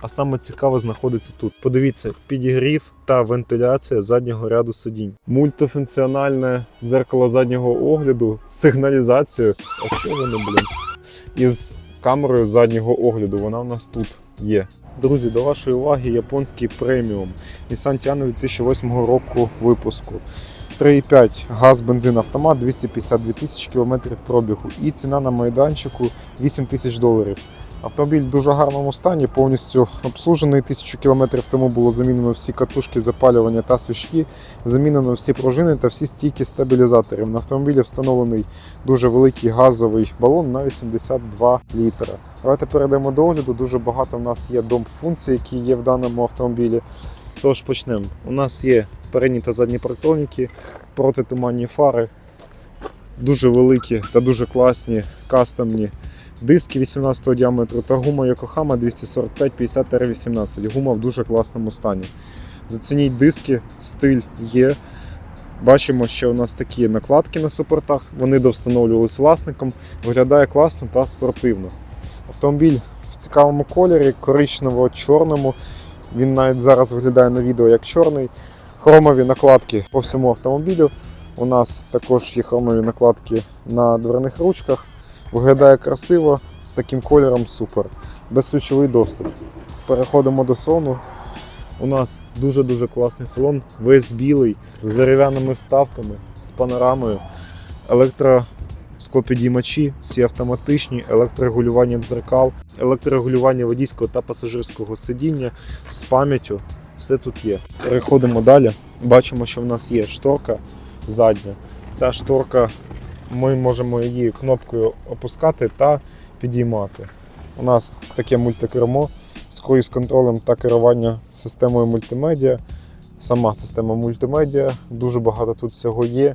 А саме цікаве знаходиться тут. Подивіться, підігрів та вентиляція заднього ряду сидінь. Мультифункціональне дзеркало заднього огляду з сигналізацією. А що воно, блін? Із камерою заднього огляду. Вона в нас тут є. Друзі, до вашої уваги японський преміум Nissan Tiana 2008 року випуску. 3,5 газ, бензин, автомат, 252 тисячі кілометрів пробігу. І ціна на майданчику 8 тисяч доларів. Автомобіль в дуже гарному стані, повністю обслужений. Тисячу кілометрів тому було замінено всі катушки запалювання та свічки, замінено всі пружини та всі стійки стабілізаторів. На автомобілі встановлений дуже великий газовий балон на 82 літра. Давайте перейдемо до огляду. Дуже багато в нас є дом функцій, які є в даному автомобілі. Тож почнемо. У нас є передні та задні парктроніки, протитуманні фари, дуже великі та дуже класні кастомні диски 18 діаметру та гума Yokohama 245-50-18. Гума в дуже класному стані. Зацініть диски, стиль є. Бачимо, що у нас такі накладки на супортах. Вони довстановлювалися власником. Виглядає класно та спортивно. Автомобіль в цікавому кольорі, коричнево-чорному. Він навіть зараз виглядає на відео як чорний. Хромові накладки по всьому автомобілю. У нас також є хромові накладки на дверних ручках. Виглядає красиво, з таким кольором супер. Безключовий доступ. Переходимо до салону. У нас дуже-дуже класний салон, весь білий, з дерев'яними вставками, з панорамою, електросклопідіймачі, всі автоматичні, електрорегулювання дзеркал, електрорегулювання водійського та пасажирського сидіння з пам'яттю. Все тут є. Переходимо далі. Бачимо, що в нас є шторка задня. Ця шторка ми можемо її кнопкою опускати та підіймати. У нас таке мультикермо з круїз-контролем та керування системою мультимедіа. Сама система мультимедіа, дуже багато тут всього є.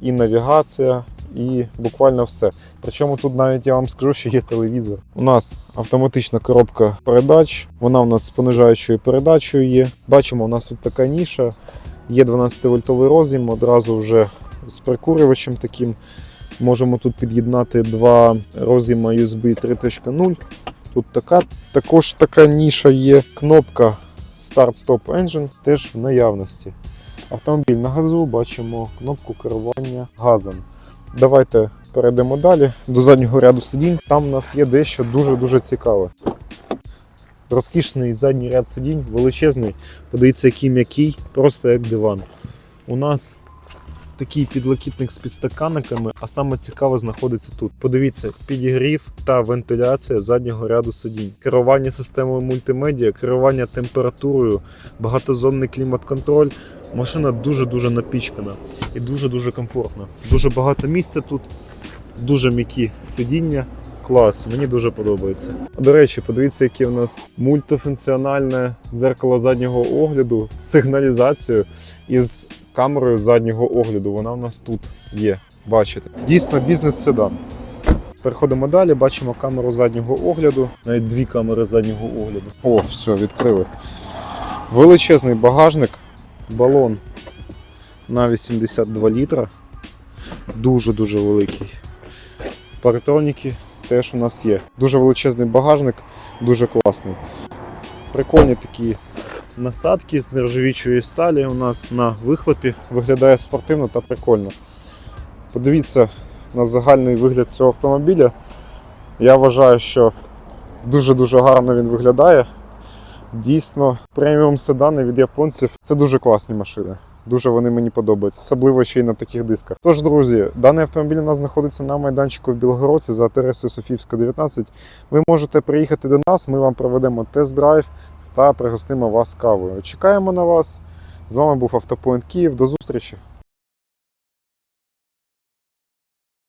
І навігація, і буквально все. Причому тут навіть я вам скажу, що є телевізор. У нас автоматична коробка передач, вона у нас з понижаючою передачею є. Бачимо, у нас тут така ніша, є 12-вольтовий роз'єм, одразу вже з прикурювачем таким. Можемо тут під'єднати два роз'єма USB 3.0. Тут така, також така ніша є. Кнопка Start-Stop Engine теж в наявності. Автомобіль на газу, бачимо кнопку керування газом. Давайте перейдемо далі до заднього ряду сидінь. Там в нас є дещо дуже-дуже цікаве. Розкішний задній ряд сидінь, величезний. Подивіться, який м'який, просто як диван. У нас такий підлокітник з підстаканниками, а саме цікаве знаходиться тут. Подивіться, підігрів та вентиляція заднього ряду сидінь, керування системою мультимедіа, керування температурою, багатозонний клімат-контроль. Машина дуже-дуже напічкана і дуже-дуже комфортна. Дуже багато місця тут, дуже м'які сидіння. Клас, мені дуже подобається. До речі, подивіться, яке у нас мультифункціональне дзеркало заднього огляду з сигналізацією і з камерою заднього огляду. Вона в нас тут є. Бачите. Дійсно, бізнес-седан. Переходимо далі, бачимо камеру заднього огляду. Навіть дві камери заднього огляду. О, все, відкрили. Величезний багажник, балон на 82 літра. Дуже-дуже великий. Парктроніки теж у нас є. Дуже величезний багажник, дуже класний. Прикольні такі насадки з нержавічої сталі у нас на вихлопі. Виглядає спортивно та прикольно. Подивіться на загальний вигляд цього автомобіля. Я вважаю, що дуже-дуже гарно він виглядає. Дійсно, преміум седани від японців це дуже класні машини. Дуже вони мені подобаються, особливо ще й на таких дисках. Тож, друзі, даний автомобіль у нас знаходиться на майданчику в Білгородці за адресою Софіївська, 19. Ви можете приїхати до нас, ми вам проведемо тест-драйв та пригостимо вас кавою. Чекаємо на вас. З вами був Автопоінт Київ. До зустрічі!